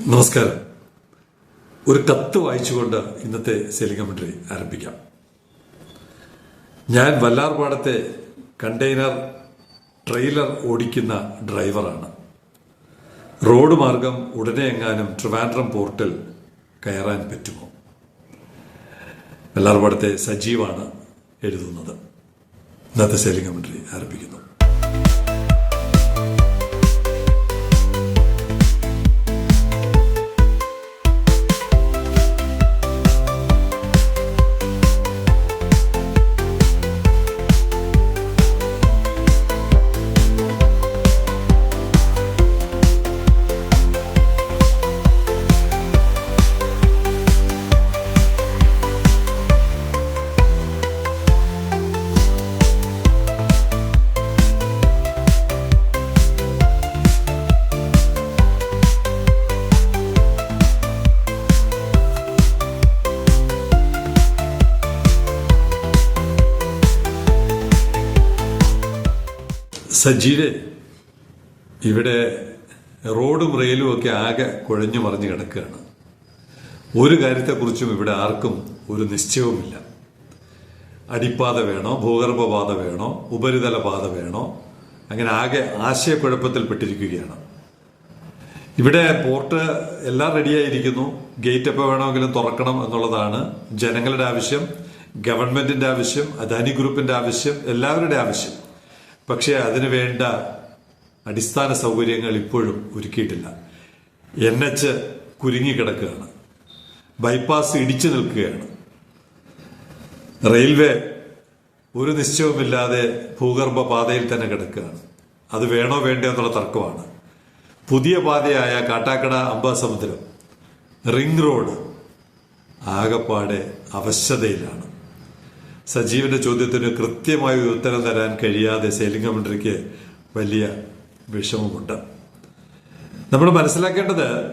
നമസ്കാരം. ഒരു കത്ത് വായിച്ചുകൊണ്ട് ഇന്നത്തെ കമന്ററി ആരംഭിക്കാം. ഞാൻ വല്ലാർപാടത്തെ കണ്ടെയ്നർ ട്രെയിലർ ഓടിക്കുന്ന ഡ്രൈവറാണ്. റോഡ് മാർഗം ഉടനെ എങ്ങാനും ട്രിവാൻഡ്രം പോർട്ടിൽ കയറാൻ പറ്റുമോ? വല്ലാർപാടത്തെ സജീവാണ് എഴുതുന്നത്. ഇന്നത്തെ കമന്ററി ആരംഭിക്കുന്നു. സജീരെ ഇവിടെ റോഡും റെയിലും ഒക്കെ ആകെ കുഴഞ്ഞു മറിഞ്ഞു കിടക്കുകയാണ്. ഒരു കാര്യത്തെക്കുറിച്ചും ഇവിടെ ആർക്കും ഒരു നിശ്ചയവുമില്ല. അടിപ്പാത വേണോ ഭൂഗർഭപാത വേണോ ഉപരിതല പാത വേണോ അങ്ങനെ ആകെ ആശയക്കുഴപ്പത്തിൽപ്പെട്ടിരിക്കുകയാണ്. ഇവിടെ പോർട്ട് എല്ലാം റെഡിയായിരിക്കുന്നു. ഗേറ്റ് എപ്പോൾ വേണമെങ്കിലും തുറക്കണം എന്നുള്ളതാണ് ജനങ്ങളുടെ ആവശ്യം ഗവൺമെന്റിന്റെ ആവശ്യം അദാനി ഗ്രൂപ്പിന്റെ ആവശ്യം എല്ലാവരുടെ ആവശ്യം. പക്ഷേ അതിനു വേണ്ട അടിസ്ഥാന സൗകര്യങ്ങൾ ഇപ്പോഴും ഒരുക്കിയിട്ടില്ല. എൻ എച്ച് കുരുങ്ങിക്കിടക്കുകയാണ് ബൈപ്പാസ് ഇടിച്ചു നിൽക്കുകയാണ്. റെയിൽവേ ഒരു നിശ്ചയവുമില്ലാതെ ഭൂഗർഭ പാതയിൽ തന്നെ കിടക്കുകയാണ്. അത് വേണോ വേണ്ടോ എന്നുള്ള തർക്കമാണ്. പുതിയ പാതയായ കാട്ടാക്കട അമ്പാസമുദ്രം റിംഗ് റോഡ് ആകപ്പാടെ അവശതയിലാണ്. സജീവന്റെ ചോദ്യത്തിന് കൃത്യമായ ഉത്തരം തരാൻ കഴിയാതെ കമന്ററിക്ക് വലിയ വിഷമമുണ്ട്. നമ്മൾ മനസ്സിലാക്കേണ്ടത്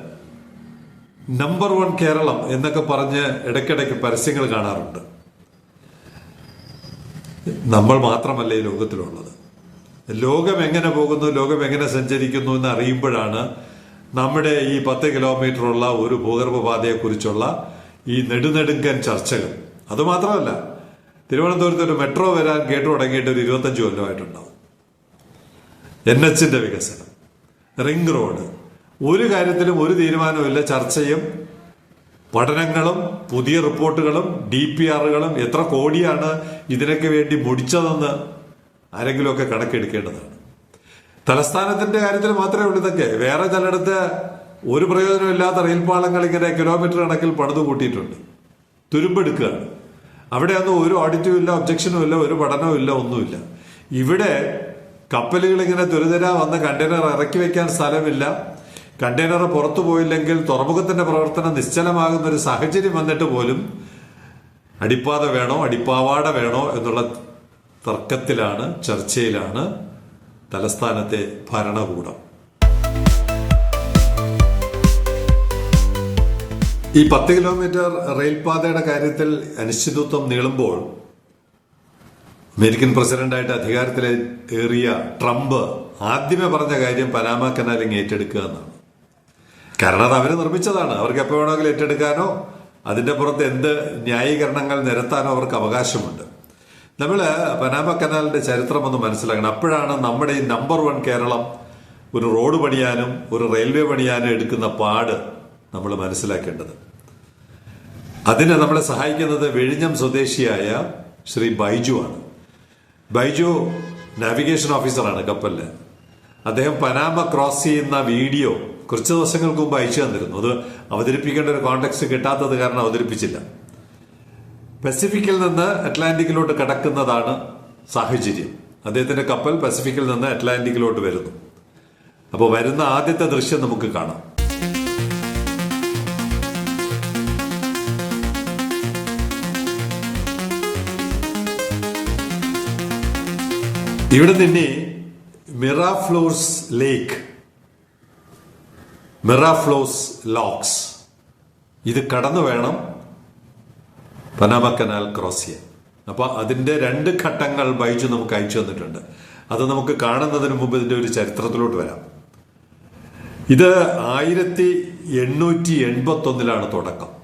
നമ്പർ വൺ കേരളം എന്നൊക്കെ പറഞ്ഞ് ഇടയ്ക്കിടയ്ക്ക് പരസ്യങ്ങൾ കാണാറുണ്ട്. നമ്മൾ മാത്രമല്ല ഈ ലോകത്തിലുള്ളത്? ലോകം എങ്ങനെ പോകുന്നു ലോകം എങ്ങനെ സഞ്ചരിക്കുന്നു എന്ന് അറിയുമ്പോഴാണ് നമ്മുടെ ഈ പത്ത് കിലോമീറ്റർ ഉള്ള ഒരു ഭൂഗർഭപാതയെക്കുറിച്ചുള്ള ഈ നെടുനെടുങ്കൻ ചർച്ചകൾ. അതുമാത്രമല്ല തിരുവനന്തപുരത്ത് ഒരു മെട്രോ വരാൻ ഗേറ്റ് തുടങ്ങിയിട്ട് ഒരു ഇരുപത്തഞ്ച് കൊല്ലമായിട്ടുണ്ടാവും. എൻ എച്ചിന്റെ വികസനം. റിംഗ് റോഡ് ഒരു കാര്യത്തിലും ഒരു തീരുമാനമില്ല ചർച്ചയും പഠനങ്ങളും പുതിയ റിപ്പോർട്ടുകളും ഡി പി ആറുകളും എത്ര കോടിയാണ് ഇതിനൊക്കെ വേണ്ടി മുടിച്ചതെന്ന് ആരെങ്കിലുമൊക്കെ കണക്കെടുക്കേണ്ടതാണ്. തലസ്ഥാനത്തിന്റെ കാര്യത്തിൽ മാത്രമേ ഉള്ളൂ ഇതൊക്കെ. വേറെ ചിലയിടത്ത് ഒരു പ്രയോജനമില്ലാത്ത റെയിൽപാളങ്ങൾ ഇങ്ങനെ കിലോമീറ്റർ കണക്കിൽ പണിത് കൂട്ടിയിട്ടുണ്ട് തുരുമ്പെടുക്കുകയാണ്. അവിടെ ഒന്നും ഒരു ഓഡിറ്റും ഇല്ല ഒബ്ജക്ഷനും ഇല്ല ഒരു പഠനവും ഇല്ല ഒന്നുമില്ല. ഇവിടെ കപ്പലുകൾ ഇങ്ങനെ ദുരിതരാ വന്ന കണ്ടെയ്നർ ഇറക്കി വെക്കാൻ സ്ഥലമില്ല. കണ്ടെയ്നർ പുറത്തു പോയില്ലെങ്കിൽ തുറമുഖത്തിന്റെ പ്രവർത്തനം നിശ്ചലമാകുന്ന ഒരു സാഹചര്യം വന്നിട്ട് പോലും അടിപ്പാത വേണോ അടിപ്പാവാട വേണോ എന്നുള്ള തർക്കത്തിലാണ് ചർച്ചയിലാണ് തലസ്ഥാനത്തെ ഭരണകൂടം. ഈ പത്ത് കിലോമീറ്റർ റെയിൽപാതയുടെ കാര്യത്തിൽ അനിശ്ചിതത്വം നീളുമ്പോൾ അമേരിക്കൻ പ്രസിഡന്റായിട്ട് അധികാരത്തിൽ ഏറിയ ട്രംപ് ആദ്യമേ പറഞ്ഞ കാര്യം പനാമ കനാലിങ് ഏറ്റെടുക്കുക എന്നാണ്. കാരണം അത് അവർ നിർമ്മിച്ചതാണ്. അവർക്ക് എപ്പോൾ വേണമെങ്കിലും ഏറ്റെടുക്കാനോ അതിന്റെ പുറത്ത് എന്ത് ന്യായീകരണങ്ങൾ നിരത്താനോ അവർക്ക് അവകാശമുണ്ട്. നമ്മൾ പനാമ കനാലിന്റെ ചരിത്രം ഒന്ന് മനസ്സിലാക്കണം. അപ്പോഴാണ് നമ്മുടെ ഈ നമ്പർ വൺ കേരളം ഒരു റോഡ് പണിയാനും ഒരു റെയിൽവേ പണിയാനും എടുക്കുന്ന പാട് നമ്മൾ മനസ്സിലാക്കേണ്ടത്. അതിന് നമ്മളെ സഹായിക്കുന്നത് വിഴിഞ്ഞം സ്വദേശിയായ ശ്രീ ബൈജു ആണ്. ബൈജു നാവിഗേഷൻ ഓഫീസറാണ് കപ്പലിൽ. അദ്ദേഹം പനാമ ക്രോസ് ചെയ്യുന്ന വീഡിയോ കുറച്ച് ദിവസങ്ങൾക്ക് മുമ്പ് അയച്ചു തന്നിരുന്നു. അത് അവതരിപ്പിക്കേണ്ട ഒരു കോണ്ടെക്സ്റ്റ് കിട്ടാത്തത് കാരണം അവതരിപ്പിച്ചില്ല. പസഫിക്കിൽ നിന്ന് അറ്റ്ലാന്റിക്കിലോട്ട് കടക്കുന്നതാണ് സാഹചര്യം. അദ്ദേഹത്തിന്റെ കപ്പൽ പസഫിക്കിൽ നിന്ന് അറ്റ്ലാന്റിക്കിലോട്ട് വരുന്നു. അപ്പോൾ വരുന്ന ആദ്യത്തെ ദൃശ്യം നമുക്ക് കാണാം. ഇവിടെ തന്നെ മിറാഫ്ലോസ് ലേക്ക് മിറാഫ്ലോസ് ലോക്സ് ഇത് കടന്നു വേണം പനാമ കനാൽ ക്രോസ് ചെയ്യാൻ. അപ്പൊ അതിന്റെ രണ്ട് ഘട്ടങ്ങൾ ബൈജു നമുക്ക് അയച്ചു തന്നിട്ടുണ്ട്. അത് നമുക്ക് കാണുന്നതിന് മുമ്പ് ഇതിന്റെ ഒരു ചരിത്രത്തിലോട്ട് വരാം. ഇത് ആയിരത്തി എണ്ണൂറ്റി എൺപത്തി ഒന്നിലാണ് തുടക്കം.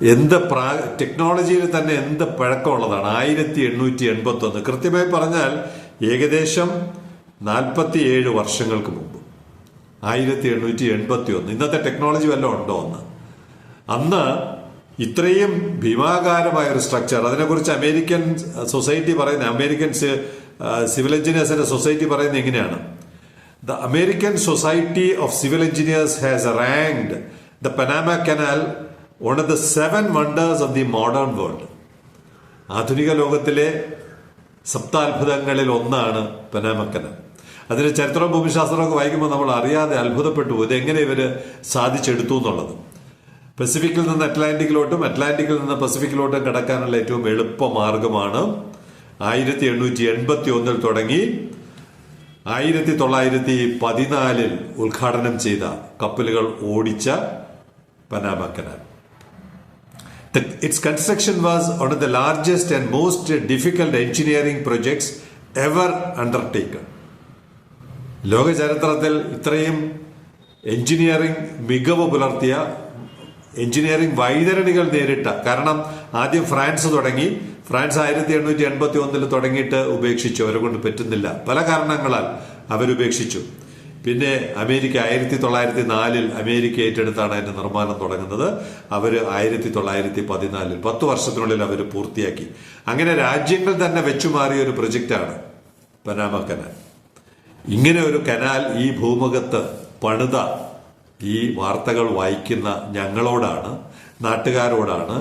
എന്ത് പ്രാ ടെക്നോളജിയിൽ തന്നെ എന്ത് പഴക്കമുള്ളതാണ്. ആയിരത്തി എണ്ണൂറ്റി എൺപത്തി ഒന്ന് കൃത്യമായി പറഞ്ഞാൽ ഏകദേശം നാൽപ്പത്തി ഏഴ് വർഷങ്ങൾക്ക് മുമ്പ്. ആയിരത്തി എണ്ണൂറ്റി എൺപത്തി ഒന്ന് ഇന്നത്തെ ടെക്നോളജി വല്ലതും ഉണ്ടോ എന്ന്. അന്ന് ഇത്രയും ഭീമാകാരമായ ഒരു സ്ട്രക്ചർ അതിനെക്കുറിച്ച് അമേരിക്കൻ സൊസൈറ്റി പറയുന്ന അമേരിക്കൻ സിവിൽ എഞ്ചിനീയേഴ്സിന്റെ സൊസൈറ്റി പറയുന്നത് എങ്ങനെയാണ് the American society of civil engineers has ranked the Panama canal one of the seven wonders of the modern world ആധുനിക ലോകത്തിലെ സപ്താത്ഭുതങ്ങളിൽ ഒന്നാണ് പനാമക്കന. അതിന് ചരിത്രവും ഭൂമിശാസ്ത്രമൊക്കെ വായിക്കുമ്പോൾ നമ്മൾ അറിയാതെ അത്ഭുതപ്പെട്ടു. ഇതെങ്ങനെ ഇവർ സാധിച്ചെടുത്തു എന്നുള്ളത്. പസഫിക്കിൽ നിന്ന് അറ്റ്ലാന്റിക്കിലോട്ടും അറ്റ്ലാന്റിക്കിൽ നിന്ന് പസഫിക്കിലോട്ടും കടക്കാനുള്ള ഏറ്റവും എളുപ്പ മാർഗമാണ് ആയിരത്തി എണ്ണൂറ്റി എൺപത്തി ഒന്നിൽ തുടങ്ങി ആയിരത്തി തൊള്ളായിരത്തി പതിനാലിൽ ഉദ്ഘാടനം ചെയ്ത കപ്പലുകൾ ഓടിച്ച Panama canal The- its construction was one of the largest and most difficult engineering projects ever undertaken. ലോക ചരിത്രത്തിൽ ഇത്രയും എഞ്ചിനീയറിംഗ് മികവ് പുലർത്തിയ എഞ്ചിനീയറിംഗ് വൈതരണികൾ നേരിട്ട കാരണം ആദ്യം ഫ്രാൻസ് തുടങ്ങി. ഫ്രാൻസ് ആയിരത്തി എണ്ണൂറ്റി എൺപത്തി ഒന്നിൽ തുടങ്ങിയിട്ട് ഉപേക്ഷിച്ചു അവരെ കൊണ്ട് പറ്റുന്നില്ല. പല കാരണങ്ങളാൽ അവരുപേക്ഷിച്ചു. പിന്നെ അമേരിക്ക ആയിരത്തി തൊള്ളായിരത്തി നാലിൽ അമേരിക്ക ഏറ്റെടുത്താണ് അതിന്റെ നിർമ്മാണം തുടങ്ങുന്നത്. അവർ ആയിരത്തി തൊള്ളായിരത്തി പതിനാലിൽ പത്ത് വർഷത്തിനുള്ളിൽ അവർ പൂർത്തിയാക്കി. അങ്ങനെ രാജ്യങ്ങൾ തന്നെ വെച്ചുമാറിയ ഒരു പ്രൊജക്റ്റാണ് പനാമ കനാൽ ഇങ്ങനെ ഒരു കനാൽ ഈ ഭൂമുഖത്ത് പണിത ഈ വാർത്തകൾ വായിക്കുന്ന ഞങ്ങളോടാണ് നാട്ടുകാരോടാണ്.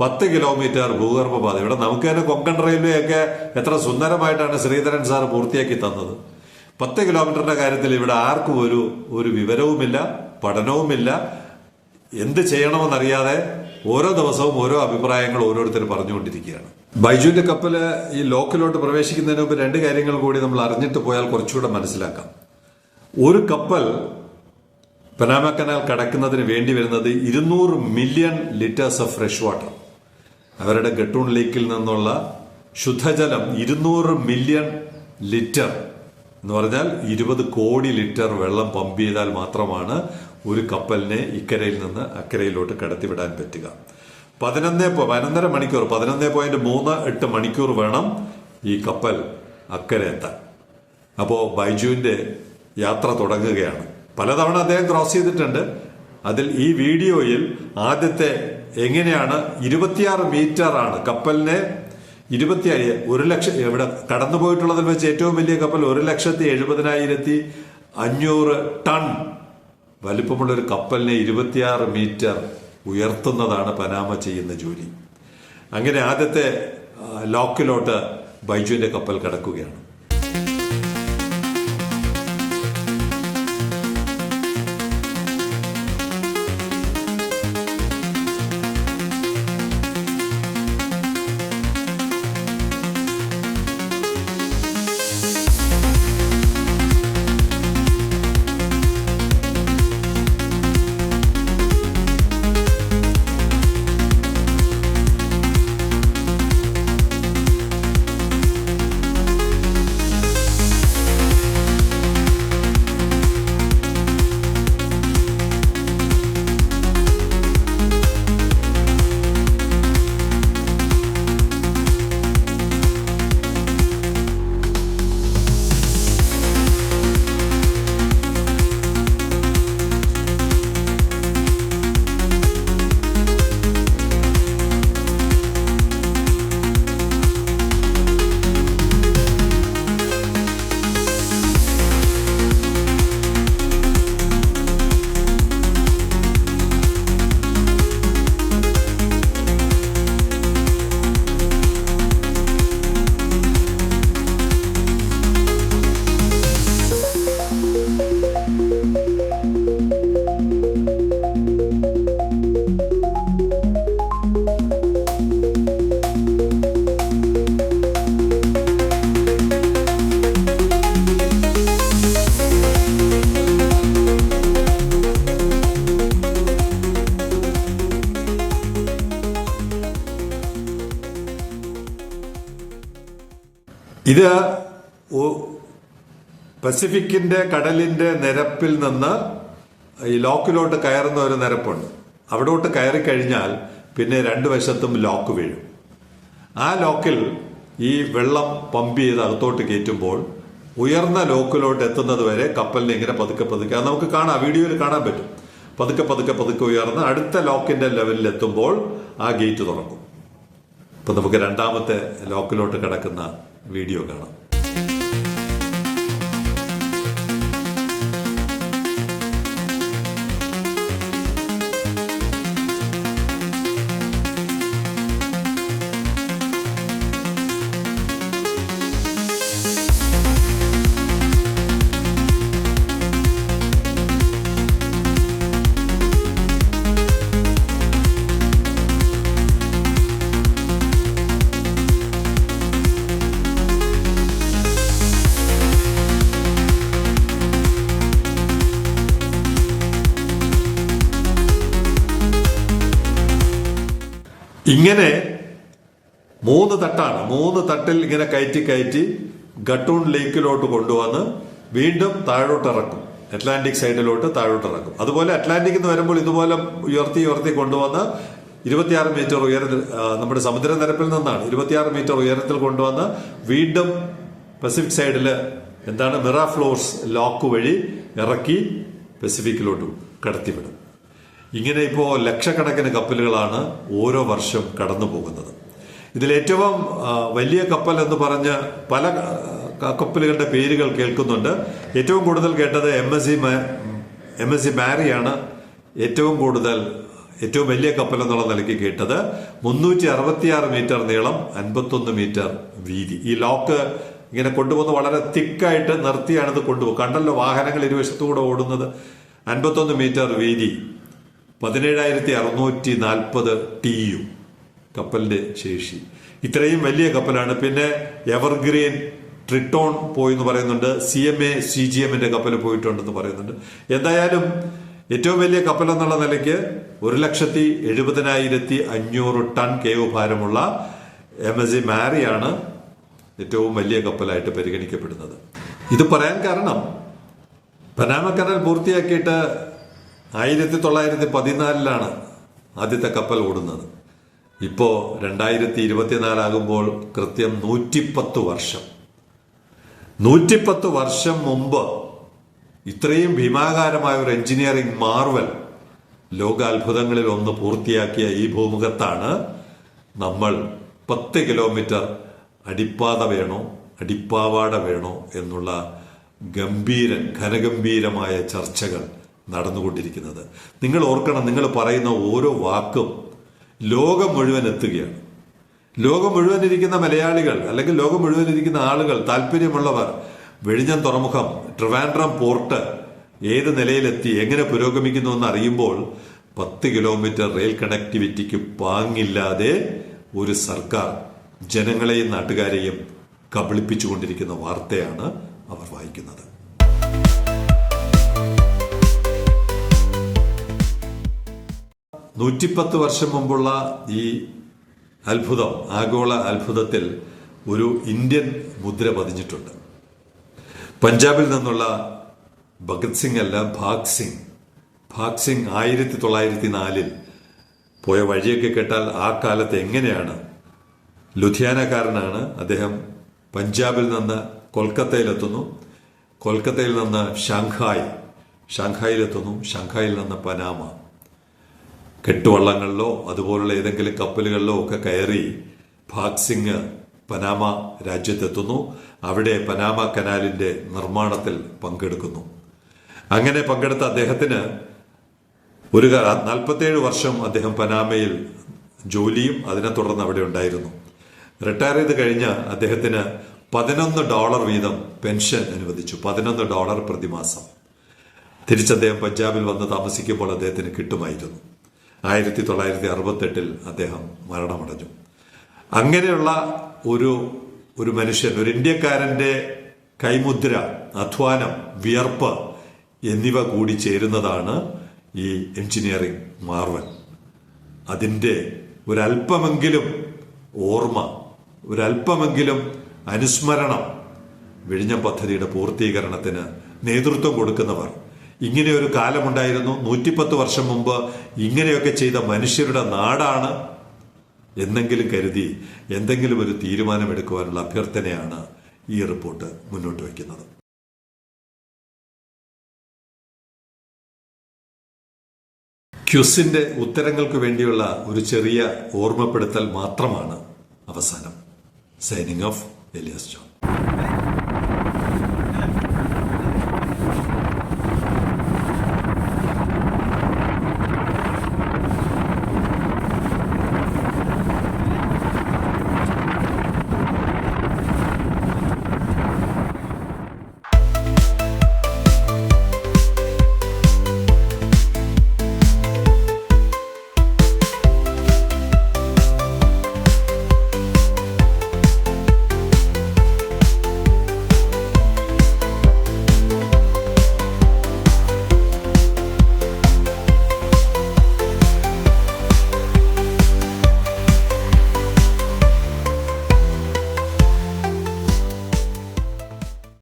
പത്ത് കിലോമീറ്റർ ഭൂഗർഭപാത ഇവിടെ നമുക്ക് തന്നെ കൊങ്കൺ റെയിൽവേ ഒക്കെ എത്ര സുന്ദരമായിട്ടാണ് ശ്രീധരൻ സാർ പൂർത്തിയാക്കി തന്നത്. പത്ത് കിലോമീറ്ററിന്റെ കാര്യത്തിൽ ഇവിടെ ആർക്കും ഒരു ഒരു വിവരവുമില്ല പഠനവുമില്ല. എന്ത് ചെയ്യണമെന്നറിയാതെ ഓരോ ദിവസവും ഓരോ അഭിപ്രായങ്ങൾ ഓരോരുത്തർ പറഞ്ഞുകൊണ്ടിരിക്കുകയാണ്. ബൈജുവിന്റെ കപ്പൽ ഈ ലോക്കിലോട്ട് പ്രവേശിക്കുന്നതിന് മുമ്പ് രണ്ട് കാര്യങ്ങൾ കൂടി നമ്മൾ അറിഞ്ഞിട്ട് പോയാൽ കുറച്ചുകൂടെ മനസ്സിലാക്കാം. ഒരു കപ്പൽ പനാമ കനാൽ കടക്കുന്നതിന് വേണ്ടി വരുന്നത് ഇരുന്നൂറ് million litres of fresh water. അവരുടെ ഗട്ടൂൺ ലേക്കിൽ നിന്നുള്ള ശുദ്ധജലം ഇരുന്നൂറ് മില്യൺ ലിറ്റർ എന്ന് പറഞ്ഞാൽ ഇരുപത് കോടി ലിറ്റർ വെള്ളം പമ്പ് ചെയ്താൽ മാത്രമാണ് ഒരു കപ്പലിനെ ഇക്കരയിൽ നിന്ന് അക്കരയിലോട്ട് കടത്തിവിടാൻ പറ്റുക. പതിനൊന്ന് പതിനൊന്നര മണിക്കൂർ പതിനൊന്ന് പോയിന്റ് മൂന്ന് എട്ട് മണിക്കൂർ വേണം ഈ കപ്പൽ അക്കരെ എത്താൻ. അപ്പോ ബൈജുവിന്റെ യാത്ര തുടങ്ങുകയാണ്. പലതവണ അദ്ദേഹം ക്രോസ് ചെയ്തിട്ടുണ്ട്. അതിൽ ഈ വീഡിയോയിൽ ആദ്യത്തെ എങ്ങനെയാണ് ഇരുപത്തിയാറ് മീറ്റർ ആണ് കപ്പലിനെ ഇരുപത്തി ഒരു ലക്ഷം ഇവിടെ കടന്നു പോയിട്ടുള്ളതിൽ വെച്ച് ഏറ്റവും വലിയ കപ്പൽ ഒരു ലക്ഷത്തി എഴുപതിനായിരത്തി അഞ്ഞൂറ് ടൺ. വലിപ്പമുള്ള ഒരു കപ്പലിനെ ഇരുപത്തിയാറ് മീറ്റർ ഉയർത്തുന്നതാണ് പനാമ ചെയ്യുന്ന ജോലി. അങ്ങനെ ആദ്യത്തെ ലോക്കിലോട്ട് ബൈജുവിന്റെ കപ്പൽ കടക്കുകയാണ്. ഇത് പസഫിക്കിന്റെ കടലിന്റെ നിരപ്പിൽ നിന്ന് ഈ ലോക്കിലോട്ട് കയറുന്ന ഒരു നിരപ്പുണ്ട്. അവിടോട്ട് കയറി കഴിഞ്ഞാൽ പിന്നെ രണ്ട് വശത്തും ലോക്ക് വീഴും. ആ ലോക്കിൽ ഈ വെള്ളം പമ്പ് ചെയ്ത് അകത്തോട്ട് കയറ്റുമ്പോൾ ഉയർന്ന ലോക്കിലോട്ട് എത്തുന്നത് വരെ കപ്പലിനെ ഇങ്ങനെ പതുക്കെ പതുക്കെ അത് നമുക്ക് കാണാം വീഡിയോയിൽ കാണാൻ പറ്റും. പതുക്കെ പതുക്കെ പതുക്കെ ഉയർന്ന് അടുത്ത ലോക്കിന്റെ ലെവലിൽ എത്തുമ്പോൾ ആ ഗേറ്റ് തുറക്കും. ഇപ്പൊ നമുക്ക് രണ്ടാമത്തെ ലോക്കിലോട്ട് കിടക്കുന്ന വീഡിയോ കാണാം. ഇങ്ങനെ മൂന്ന് തട്ടാണ്. മൂന്ന് തട്ടിൽ ഇങ്ങനെ കയറ്റി കയറ്റി ഗട്ടൂൺ ലേക്കിലോട്ട് കൊണ്ടുവന്ന് വീണ്ടും താഴോട്ട് ഇറക്കും. അറ്റ്ലാന്റിക് സൈഡിലോട്ട് താഴോട്ട് ഇറക്കും. അതുപോലെ അറ്റ്ലാന്റിക് എന്ന് വരുമ്പോൾ ഇതുപോലെ ഉയർത്തി ഉയർത്തി കൊണ്ടുവന്ന് ഇരുപത്തിയാറ് മീറ്റർ ഉയരത്തിൽ നമ്മുടെ സമുദ്രനിരപ്പിൽ നിന്നാണ് ഇരുപത്തിയാറ് മീറ്റർ ഉയരത്തിൽ കൊണ്ടുവന്ന് വീണ്ടും പസഫിക് സൈഡിൽ എന്താണ് മിറാഫ്ലോസ് ലോക്ക് വഴി ഇറക്കി പസഫിക്കിലോട്ട് കടത്തിവിടും. ഇങ്ങനെ ഇപ്പോൾ ലക്ഷക്കണക്കിന് കപ്പലുകളാണ് ഓരോ വർഷം കടന്നു പോകുന്നത്. ഇതിലേറ്റവും വലിയ കപ്പൽ എന്ന് പറഞ്ഞ് പല കപ്പലുകളുടെ പേരുകൾ കേൾക്കുന്നുണ്ട്. ഏറ്റവും കൂടുതൽ കേട്ടത് M S C M S C മാരിയാണ് ഏറ്റവും കൂടുതൽ ഏറ്റവും വലിയ കപ്പൽ എന്നുള്ള നിലയ്ക്ക് കേട്ടത്. മുന്നൂറ്റി അറുപത്തിയാറ് മീറ്റർ നീളം അൻപത്തൊന്ന് മീറ്റർ വീതി. ഈ ലോക്ക് ഇങ്ങനെ കൊണ്ടുപോകുന്ന വളരെ തിക്കായിട്ട് നിർത്തിയാണിത് കൊണ്ടുപോകും കണ്ടല്ലോ വാഹനങ്ങൾ ഇരുവശത്തുകൂടെ ഓടുന്നത്. അൻപത്തൊന്ന് മീറ്റർ വീതി. പതിനേഴായിരത്തി അറുന്നൂറ്റി നാൽപ്പത് ടി യു കപ്പലിന്റെ ശേഷി. ഇത്രയും വലിയ കപ്പലാണ്. പിന്നെ എവർഗ്രീൻ ട്രിട്ടോൺ പോയി എന്ന് പറയുന്നുണ്ട്. C M A C G എമ്മിന്റെ കപ്പൽ പോയിട്ടുണ്ടെന്ന് പറയുന്നുണ്ട്. എന്തായാലും ഏറ്റവും വലിയ കപ്പൽ എന്നുള്ള നിലയ്ക്ക് ഒരു ലക്ഷത്തി എഴുപതിനായിരത്തി അഞ്ഞൂറ് ടൺ കേവ് ഭാരമുള്ള എം എസ് സി മാരിയാണ് ഏറ്റവും വലിയ കപ്പലായിട്ട് പരിഗണിക്കപ്പെടുന്നത്. ഇത് പറയാൻ കാരണം പനാമ കനാൽ പൂർത്തിയാക്കിയിട്ട് ആയിരത്തി തൊള്ളായിരത്തി പതിനാലിലാണ് ആദ്യത്തെ കപ്പൽ ഓടുന്നത്. ഇപ്പോ രണ്ടായിരത്തി ഇരുപത്തിനാലാകുമ്പോൾ കൃത്യം നൂറ്റിപ്പത്ത് വർഷം. നൂറ്റിപ്പത്ത് വർഷം മുമ്പ് ഇത്രയും ഭീമാകാരമായ ഒരു എഞ്ചിനീയറിംഗ് മാർവൽ ലോകാത്ഭുതങ്ങളിൽ ഒന്ന് പൂർത്തിയാക്കിയ ഈ ഭൂമുഖത്താണ് നമ്മൾ പത്ത് കിലോമീറ്റർ അടിപ്പാത വേണോ അടിപ്പാവാട വേണോ എന്നുള്ള ഗംഭീര ഘനഗംഭീരമായ ചർച്ചകൾ നടന്നുകൊണ്ടിരിക്കുന്നത്. നിങ്ങൾ ഓർക്കണം നിങ്ങൾ പറയുന്ന ഓരോ വാക്കും ലോകം മുഴുവൻ എത്തുകയാണ്. ലോകം മുഴുവൻ ഇരിക്കുന്ന മലയാളികൾ അല്ലെങ്കിൽ ലോകം മുഴുവൻ ഇരിക്കുന്ന ആളുകൾ താല്പര്യമുള്ളവർ വെഴിഞ്ഞം തുറമുഖം ട്രിവാൻഡ്രം പോർട്ട് ഏത് നിലയിലെത്തി എങ്ങനെ പുരോഗമിക്കുന്നു എന്ന് അറിയുമ്പോൾ പത്ത് കിലോമീറ്റർ റെയിൽ കണക്ടിവിറ്റിക്ക് പാങ്ങില്ലാതെ ഒരു സർക്കാർ ജനങ്ങളെയും നാട്ടുകാരെയും കബളിപ്പിച്ചുകൊണ്ടിരിക്കുന്ന വാർത്തയാണ് അവർ വായിക്കുന്നത്. നൂറ്റിപ്പത്ത് വർഷം മുമ്പുള്ള ഈ അത്ഭുതം ആഗോള അത്ഭുതത്തിൽ ഒരു ഇന്ത്യൻ മുദ്ര പതിഞ്ഞിട്ടുണ്ട്. പഞ്ചാബിൽ നിന്നുള്ള ഭഗത് സിംഗ് അല്ല ഭാഗ് സിംഗ്. ഭാഗ് സിംഗ് ആയിരത്തി തൊള്ളായിരത്തി നാലിൽ പോയ വഴിയൊക്കെ കേട്ടാൽ ആ കാലത്ത് എങ്ങനെയാണ്? ലുധിയാനക്കാരനാണ്. അദ്ദേഹം പഞ്ചാബിൽ നിന്ന് കൊൽക്കത്തയിലെത്തുന്നു. കൊൽക്കത്തയിൽ നിന്ന് ഷാങ്ഹായ് ഷാങ്ഹായിലെത്തുന്നു. ഷാങ്ഹായിൽ നിന്ന് പനാമ. കെട്ടുവള്ളങ്ങളിലോ അതുപോലുള്ള ഏതെങ്കിലും കപ്പലുകളിലോ ഒക്കെ കയറി ഭാഗ് സിംഗ് പനാമ രാജ്യത്തെത്തുന്നു. അവിടെ പനാമ കനാലിന്റെ നിർമ്മാണത്തിൽ പങ്കെടുക്കുന്നു. അങ്ങനെ പങ്കെടുത്ത അദ്ദേഹത്തിന് ഒരു നാൽപ്പത്തേഴ് വർഷം അദ്ദേഹം പനാമയിൽ ജോലിയും അതിനെ തുടർന്ന് അവിടെ ഉണ്ടായിരുന്നു. റിട്ടയർ ചെയ്ത് കഴിഞ്ഞ് അദ്ദേഹത്തിന് പതിനൊന്ന് ഡോളർ വീതം പെൻഷൻ അനുവദിച്ചു. പതിനൊന്ന് ഡോളർ പ്രതിമാസം. തിരിച്ച് അദ്ദേഹം പഞ്ചാബിൽ വന്ന് താമസിക്കുമ്പോൾ അദ്ദേഹത്തിന് കിട്ടുമായിരുന്നു. ആയിരത്തി തൊള്ളായിരത്തി അറുപത്തെട്ടിൽ അദ്ദേഹം മരണമടഞ്ഞു. അങ്ങനെയുള്ള ഒരു ഒരു മനുഷ്യൻ ഒരു ഇന്ത്യക്കാരന്റെ കൈമുദ്ര അധ്വാനം വിയർപ്പ് എന്നിവ കൂടി ചേരുന്നതാണ് ഈ എഞ്ചിനീയറിംഗ് മാർവൻ അതിന്റെ ഒരല്പമെങ്കിലും ഓർമ്മ ഒരല്പമെങ്കിലും അനുസ്മരണം വിഴിഞ്ഞം പദ്ധതിയുടെ പൂർത്തീകരണത്തിന് നേതൃത്വം കൊടുക്കുന്നവർ ഇങ്ങനെ കാലമുണ്ടായിരുന്നു. നൂറ്റിപ്പത്ത് വർഷം മുമ്പ് ഇങ്ങനെയൊക്കെ ചെയ്ത മനുഷ്യരുടെ നാടാണ് എന്നെങ്കിലും കരുതി എന്തെങ്കിലും ഒരു തീരുമാനമെടുക്കുവാനുള്ള അഭ്യർത്ഥനയാണ് ഈ റിപ്പോർട്ട് മുന്നോട്ട് വയ്ക്കുന്നത്. ക്യുസിന്റെ ഉത്തരങ്ങൾക്ക് വേണ്ടിയുള്ള ഒരു ചെറിയ ഓർമ്മപ്പെടുത്തൽ മാത്രമാണ് അവസാനം. Signing off Elias John.